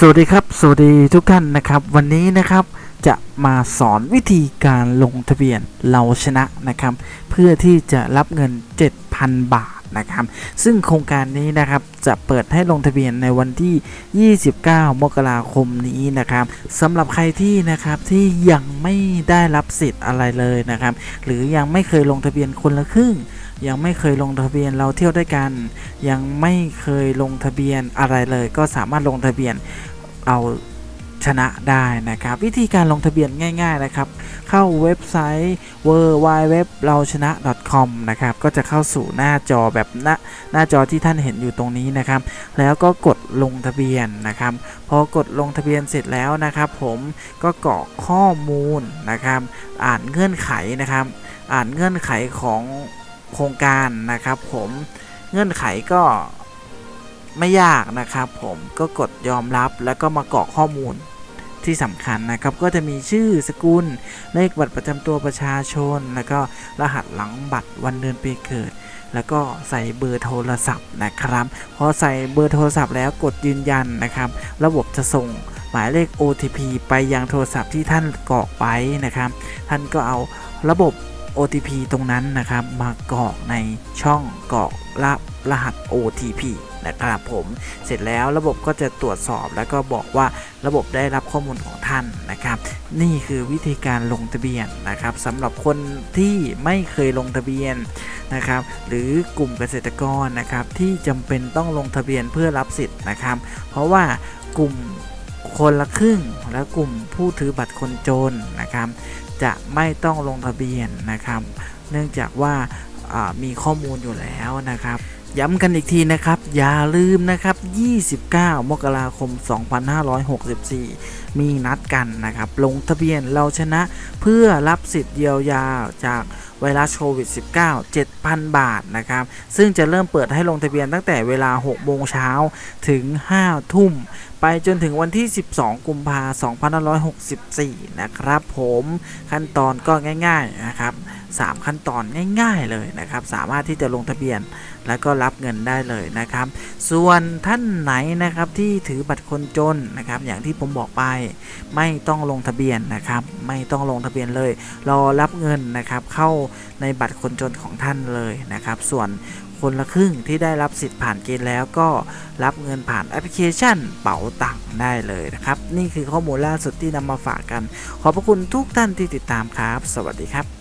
สวัสดีครับ สวัสดีทุกท่านนะครับ วันนี้นะครับจะมาสอนวิธีการลงทะเบียนเราชนะนะครับ เพื่อที่จะรับเงิน 7,000 บาทนะครับ ซึ่งโครงการนี้นะครับจะเปิดให้ลงทะเบียนในวันที่ 29 มกราคมนี้นะครับสำหรับใครที่นะครับที่ยังไม่ได้รับสิทธิ์อะไรเลยนะครับ หรือยังไม่เคยลงทะเบียนคนละครึ่ง ยังไม่เคยลงทะเบียนเราเที่ยวด้วยกัน ยังไม่เคยลงทะเบียนอะไรเลย ก็สามารถลงทะเบียนเอาชนะได้นะครับ วิธีการลงทะเบียนง่าย ๆนะครับ เข้าเว็บไซต์ w w w เราชนะ .com นะครับก็จะเข้าสู่หน้าจอแบบหน้าหน้าจอที่ท่านเห็นอยู่ตรงนี้นะครับ แล้วก็กดลงทะเบียนนะครับพอกดลงทะเบียนเสร็จแล้วนะครับ ผมก็กรอกข้อมูลนะครับ อ่านเงื่อนไขนะครับ อ่านเงื่อนไขของ โครงการนะครับผมเงื่อนไขก็ไม่ยากนะครับผมก็กดยอมรับแล้วก็มากรอกข้อมูลที่สำคัญนะครับ ก็จะมีชื่อสกุลเลขบัตรประจำตัวประชาชน แล้วก็รหัสหลังบัตรวันเดือนปีเกิด แล้วก็ใส่เบอร์โทรศัพท์นะครับ พอใส่เบอร์โทรศัพท์แล้วกดยืนยันนะครับ ระบบจะส่งหมายเลข OTP ไปยังโทรศัพท์ที่ท่านกรอกไว้นะครับ ท่านก็เอาระบบ OTP ตรงนั้นนะครับ มากรอกในช่องกรอกรับรหัส OTP นะครับผมเสร็จแล้วระบบก็จะตรวจสอบแล้วก็บอกว่าระบบได้รับข้อมูลของท่านนะครับ นี่คือวิธีการลงทะเบียนนะครับสำหรับคนที่ไม่เคยลงทะเบียนนะครับ หรือกลุ่มเกษตรกรนะครับที่จำเป็นต้องลงทะเบียนเพื่อรับสิทธิ์นะครับ เพราะว่ากลุ่ม คนละครึ่ง และกลุ่มผู้ถือบัตรคนจนนะครับ จะไม่ต้องลงทะเบียนนะครับ เนื่องจากว่ามีข้อมูลอยู่แล้วนะครับ ย้ำกันอีกทีนะครับ อย่าลืมนะครับ 29 มกราคม 2564 มีนัดกันนะครับ ลงทะเบียนเราชนะเพื่อรับสิทธิ์เยียวยาจากไวรัสโควิด -19 7,000 บาทนะครับ ซึ่งจะเริ่มเปิดให้ลงทะเบียนตั้งแต่เวลา 6 โมงเช้าถึง 5 ทุ่ม ไปจนถึงวันที่ 12 กุมภาพันธ์ 2564 นะครับผม ขั้นตอนก็ง่าย ๆ นะครับ 3 ขั้นตอนง่ายๆเลยนะครับ สามารถที่จะลงทะเบียนแล้วก็รับเงินได้เลยนะครับ ส่วนท่านไหนนะครับที่ถือบัตรคนจนนะครับ อย่างที่ผมบอกไปไม่ต้องลงทะเบียนนะครับ ไม่ต้องลงทะเบียนเลย รอรับเงินนะครับเข้าในบัตรคนจนของท่านเลยนะครับ ส่วนคนละครึ่งที่ได้รับสิทธิ์ผ่านเกณฑ์แล้วก็รับเงินผ่านแอปพลิเคชันเป๋าตังค์ได้เลยนะครับ นี่คือข้อมูลล่าสุดที่นำมาฝากกัน ขอบพระคุณทุกท่านที่ติดตามครับ สวัสดีครับ